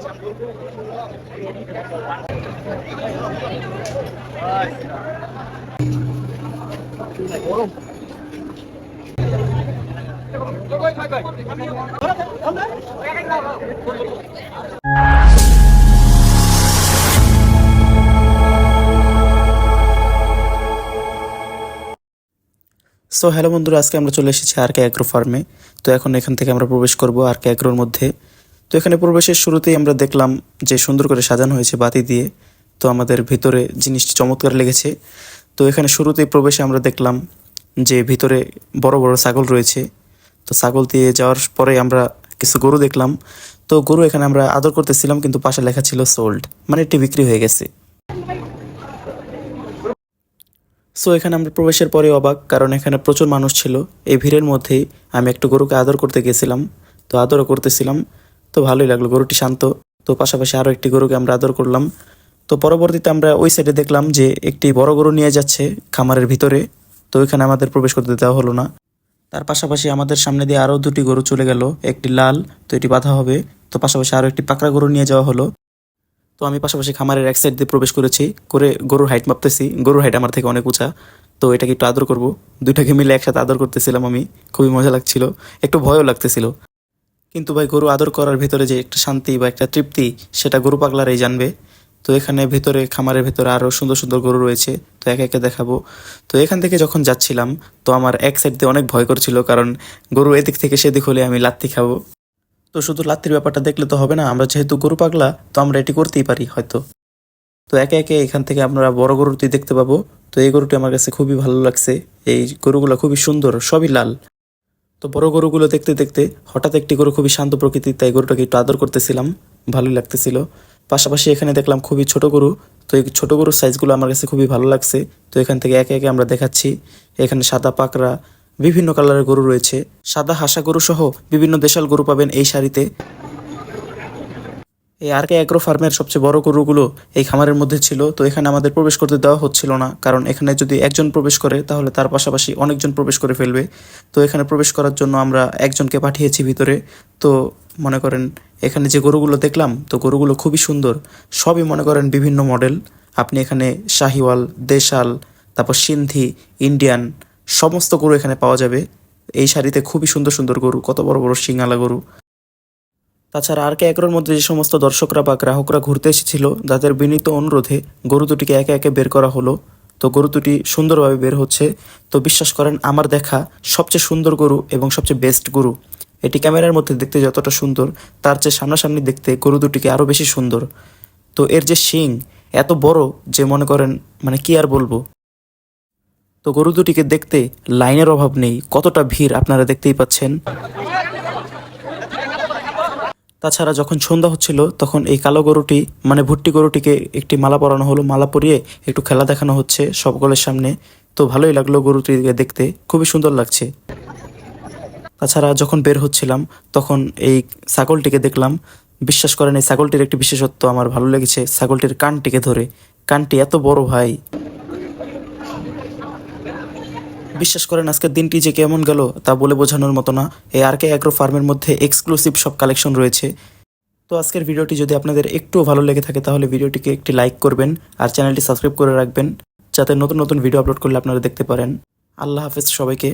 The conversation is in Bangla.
সো হ্যালো বন্ধুরা, আজকে আমরা চলে এসেছি আর কে অ্যাগ্রো ফার্মে তো এখন এখান থেকে আমরা প্রবেশ করব আর কে অ্যাগ্রোর মধ্যে। তো এখানে প্রবেশের শুরুতেই আমরা দেখলাম যে সুন্দর করে সাজানো হয়েছে বাতি দিয়ে। তো আমাদের ভিতরে জিনিসটি চমৎকার লেগেছে। তো এখানে শুরুতেই প্রবেশে আমরা দেখলাম যে ভিতরে বড় বড় ছাগল রয়েছে। তো ছাগল দিয়ে যাওয়ার পরে আমরা কিছু গরু দেখলাম। তো গরু এখানে আমরা আদর করতেছিলাম, কিন্তু পাশে লেখা ছিল সোল্ড মানে এটি বিক্রি হয়ে গেছে। সো এখানে আমরা প্রবেশের পরে অবাক, কারণ এখানে প্রচুর মানুষ ছিল। এই ভিড়ের মধ্যেই আমি একটু গরুকে আদর করতে গেছিলাম। তো আদরও করতেছিলাম। তো ভালোই লাগল, গরুটি শান্ত। তো পাশাপাশি আরও একটি গরুকে আমরা আদর করলাম। তো পরবর্তীতে আমরা ওই সাইডে দেখলাম যে একটি বড় গরু নিয়ে যাচ্ছে খামারের ভিতরে। তো ওইখানে আমাদের প্রবেশ করতে দেওয়া হলো না। তার পাশাপাশি আমাদের সামনে দিয়ে আরও দুটি গরু চলে গেল, একটি লাল, তো এটি বাধা হবে। তো পাশাপাশি আরও একটি পাকড়া গরু নিয়ে যাওয়া হলো। তো আমি পাশাপাশি খামারের এক সাইড দিয়ে প্রবেশ করেছি, করে গরুর হাইট মাপতেছি। গরুর হাইট আমার থেকে অনেক উঁচা। তো এটাকে একটু আদর করব। দুইটাকে মিলে একসাথে আদর করতেছিলাম আমি, খুবই মজা লাগছিল। একটু ভয়ও লাগতেছিল। কিন্তু ভাই গরু আদর করার ভিতরে যে একটা শান্তি বা একটা তৃপ্তি, সেটা গরু পাগলারাই জানবে। তো এখানে ভেতরে, খামারের ভেতরে আরও সুন্দর সুন্দর গরু রয়েছে, তো একে একে দেখাবো। তো এখান থেকে যখন যাচ্ছিলাম, তো আমার এক সাইড দিয়ে অনেক ভয় করছিল, কারণ গরু এদিক থেকে সেদিক হলে আমি লাত্তি খাব। তো শুধু লাত্তির ব্যাপারটা দেখলে তো হবে না, আমরা যেহেতু গরু পাগলা, তো আমরা এটি করতেই পারি হয়তো। তো একে একে এখান থেকে আপনারা বড় গরুটি দেখতে পাবো। তো এই গরুটি আমার কাছে খুবই ভালো লাগছে। এই গরুগুলো খুবই সুন্দর, সবই লাল। তো বড় গরুগুলো দেখতে দেখতে হঠাৎ একটি গরু খুবই শান্ত প্রকৃতির, তাই গরুটাকে একটু আদর করতেছিলাম। ভালোই লাগতেছিল। পাশাপাশি এখানে দেখলাম খুবই ছোট গরু। তো এই ছোট গরুর সাইজগুলো আমার কাছে খুবই ভালো লাগছে। তো এখান থেকে একে একে আমরা দেখাচ্ছি। এখানে সাদা পাকড়া, বিভিন্ন কালারের গরু রয়েছে। সাদা হাসা গরু সহ বিভিন্ন দেশাল গরু পাবেন এই শাড়িতে। এই আর কে অ্যাগ্রো ফার্মের সবচেয়ে বড় গরুগুলো এই খামারের মধ্যে ছিল, তো এখানে আমাদের প্রবেশ করতে দেওয়া হচ্ছিল না। কারণ এখানে যদি একজন প্রবেশ করে, তাহলে তার পাশাপাশি অনেকজন প্রবেশ করে ফেলবে। তো এখানে প্রবেশ করার জন্য আমরা একজনকে পাঠিয়েছি ভিতরে। তো মনে করেন, এখানে যে গরুগুলো দেখলাম, তো গরুগুলো খুবই সুন্দর। সবই মনে করেন বিভিন্ন মডেল। আপনি এখানে শাহিওয়াল, দেশাল, তারপর সিন্ধি, ইন্ডিয়ান, সমস্ত গরু এখানে পাওয়া যাবে। এই শাড়িতে খুবই সুন্দর সুন্দর গরু, কত বড় বড় শিঙালা গরু। তাছাড়া আর কে একরের মধ্যে যে সমস্ত দর্শকরা বা গ্রাহকরা ঘুরতে এসেছিল, তাদের বিনীত অনুরোধে গরু দুটিকে একে একে বের করা হলো। তো গরু দুটি সুন্দরভাবে বের হচ্ছে। তো বিশ্বাস করেন, আমার দেখা সবচেয়ে সুন্দর গরু এবং সবচেয়ে বেস্ট গরু। এটি ক্যামেরার মধ্যে দেখতে যতটা সুন্দর, তার চেয়ে সামনাসামনি দেখতে গরু দুটিকে আরও বেশি সুন্দর। তো এর যে শিং, এত বড় যে মনে করেন মানে কি আর বলব? তো গরু দুটিকে দেখতে লাইনের অভাব নেই। কতটা ভিড় আপনারা দেখতেই পাচ্ছেন। তাছাড়া যখন সন্ধ্যা হচ্ছিল, তখন এই কালো গরুটি মানে ভুট্টি গরুটিকে একটি মালা পরানো হলো। মালা পরিয়ে একটু খেলা দেখানো হচ্ছে সকলের সামনে। তো ভালোই লাগল গরুটিকে দেখতে। খুবই সুন্দর লাগছে। তাছাড়া যখন বের হচ্ছিলাম, তখন এই ছাগলটিকে দেখলাম। বিশ্বাস করেন, এই ছাগলটির একটি বিশেষত্ব আমার ভালো লেগেছে, ছাগলটির কানটিকে ধরে। কানটি এত বড় ভাই। বিশ্বাস করেন আজকের দিনটি যে কেমন গেল তা বলে বোঝানোর মতো না। এই আর কে অ্যাগ্রো ফার্মের মধ্যে এক্সক্লুসিভ সব কালেকশন রয়েছে। তো আজকের ভিডিওটি যদি আপনাদের একটুও ভালো লেগে থাকে, তাহলে ভিডিওটিকে একটি লাইক করবেন আর চ্যানেলটি সাবস্ক্রাইব করে রাখবেন, যাতে নতুন নতুন ভিডিও আপলোড করলে আপনারা দেখতে পারেন। আল্লাহ হাফেজ সবাইকে।